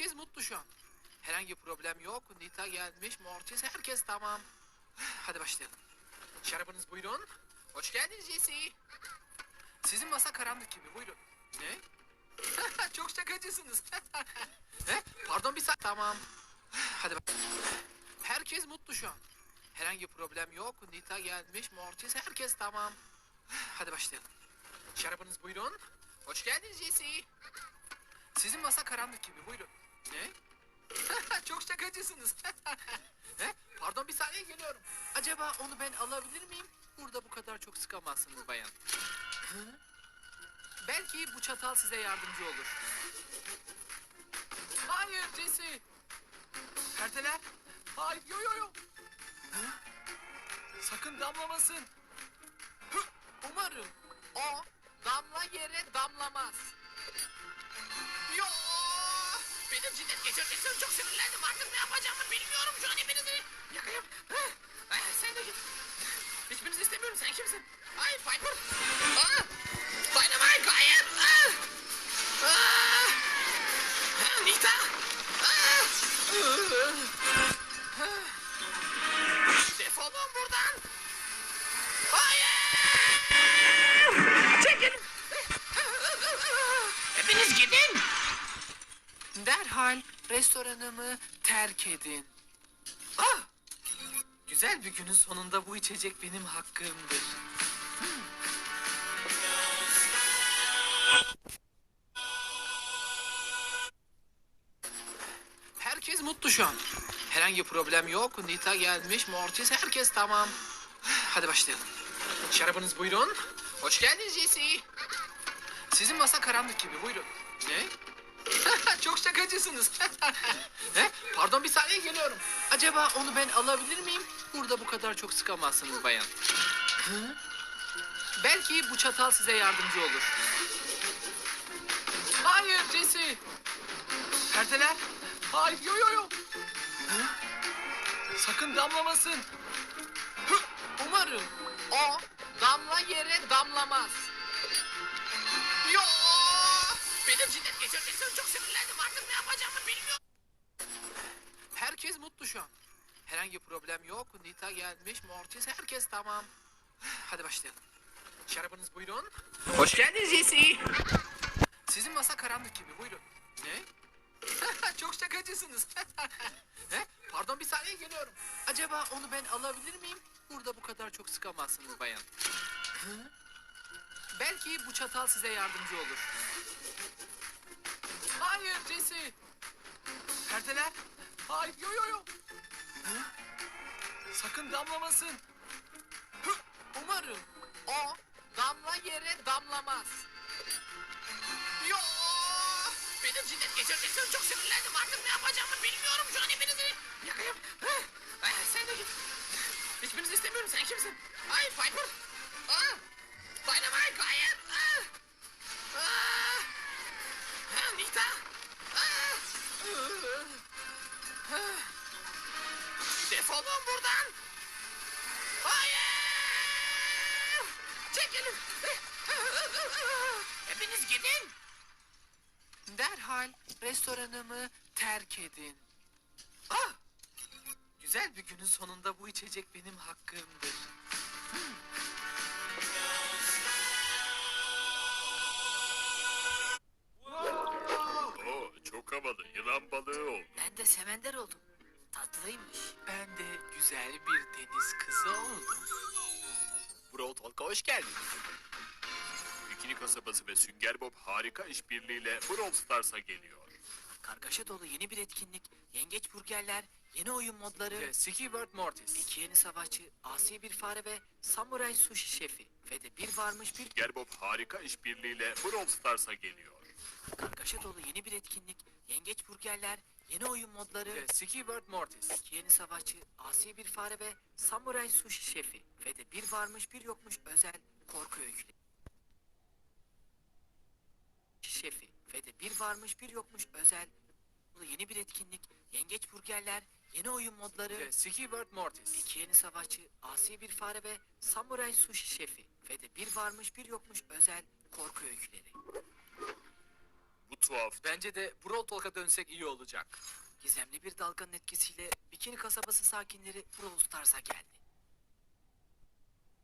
Herkes mutlu şu an. Herhangi problem yok. Nita gelmiş, Mortis, herkes tamam. Hadi başlayalım. Şarabınız buyurun. Hoş geldiniz Jesse. Sizin masa karanlık gibi buyurun. Ne? Çok şakacısınız. He? Pardon bir saniye. Tamam. Hadi. Herkes mutlu şu an. Herhangi problem yok. Nita gelmiş, Mortis, herkes tamam. Hadi başlayalım. Şarabınız buyurun. Hoş geldiniz Jesse. Sizin masa karanlık gibi buyurun. Ne? Çok şakacısınız. He? Pardon bir saniye geliyorum. Acaba onu ben alabilir miyim? Burada bu kadar çok sıkamazsınız bayan. Belki bu çatal size yardımcı olur. Hayır Jesse. Perdeler. Hayır yo yo yo. Sakın damlamasın. Umarım o damla yere Geçirdiğim çok sinirlendim. Artık ne yapacağımı bilmiyorum. Şu an hepinizi yakayım. Heh. Eh, Sen de git. Hiçbirinizi istemiyorum. Sen kimsin? Ay Piper. Aa! Dynamite hayır. Ah! Ah! Ah, Nita. Ah! Ah! Defolun buradan. Hayır! Çekilin. Hepiniz gidin. Derhal restoranımı terk edin. Ah! Güzel bir günün sonunda bu içecek benim hakkımdır. Herkes mutlu şu an. Herhangi problem yok. Nita gelmiş, Mortis, herkes tamam. Hadi başlayalım. Şarabınız buyurun. Hoş geldiniz Jesse. Sizin masa karanlık gibi buyurun. Ne? Çok şakacısınız. He? Pardon bir saniye geliyorum. Acaba onu ben alabilir miyim? Burada bu kadar çok sıkamazsınız bayan. Belki bu çatal size yardımcı olur. Hayır Jesse. Perdeler. Hayır yo yo yo. Sakın damlamasın. Umarım o damla yere damlamaz. Benim cinnet geçirdiğim çok sinirlendim. Artık ne yapacağımı bilmiyorum. Herkes mutlu şu an. Herhangi problem yok. Nita gelmiş, Mortis, herkes tamam. Hadi başlayalım. Şarabınız buyurun. Hoş geldiniz Jesse. Sizin masa karanlık gibi buyurun. Ne? Çok şakacısınız. He? Pardon bir saniye geliyorum. Acaba onu ben alabilir miyim? Burada bu kadar çok sıkamazsınız bayan. Belki bu çatal size yardımcı olur. Hayır Jesse. Perdeler. Hayır yo yo yo. Hı? Sakın damlamasın. Umarım o damla yere damlamaz. Yo! Benim cinnet geçirdiğim çok sinirlendim. Artık ne yapacağımı bilmiyorum. Şu an hepinizi yakayım. Eh, Sen de git. Hiçbirinizi istemiyorum. Sen kimsin? Ay Piper. Aa! Dynamite hayır. Defolun buradan. Hayır! Çekilin. Hepiniz gidin. Derhal restoranımı terk edin. Ah! Güzel bir günün sonunda bu içecek benim hakkımdır. Oo, çok havalı. Yılan balığı oldu. Ben de semender oldum. Tatlıymış. Ben de güzel bir deniz kızı oldum. Brawl Talk'a hoş geldin. Bikini kasabası ve Sünger Bob harika işbirliğiyle Brawl Stars'a geliyor. Kargaşa dolu yeni bir etkinlik, yengeç burgerler, yeni oyun modları, Ve Skibert Mortis. iki yeni savaşçı, asi bir fare ve samuray sushi şefi ve de bir varmış bir Sünger Bob harika işbirliğiyle Brawl Stars'a geliyor. kargaşa dolu yeni bir etkinlik, yengeç burgerler, yeni oyun modları, Ve Skibert Mortis. iki yeni savaşçı, asi bir fare ve samuray sushi şefi ve de bir varmış bir yokmuş özel korku öyküleri. Şefi ve de bir varmış bir yokmuş özel yeni bir etkinlik, yengeç burgerler, yeni oyun modları, Ve Skibert Mortis. İki yeni savaşçı, asi bir fare ve samuray sushi şefi ve de bir varmış bir yokmuş özel korku öyküleri. Tuhaf. Bence de Brawl Talk'a dönsek iyi olacak. Gizemli bir dalganın etkisiyle Bikini kasabası sakinleri Brawl Stars'a geldi.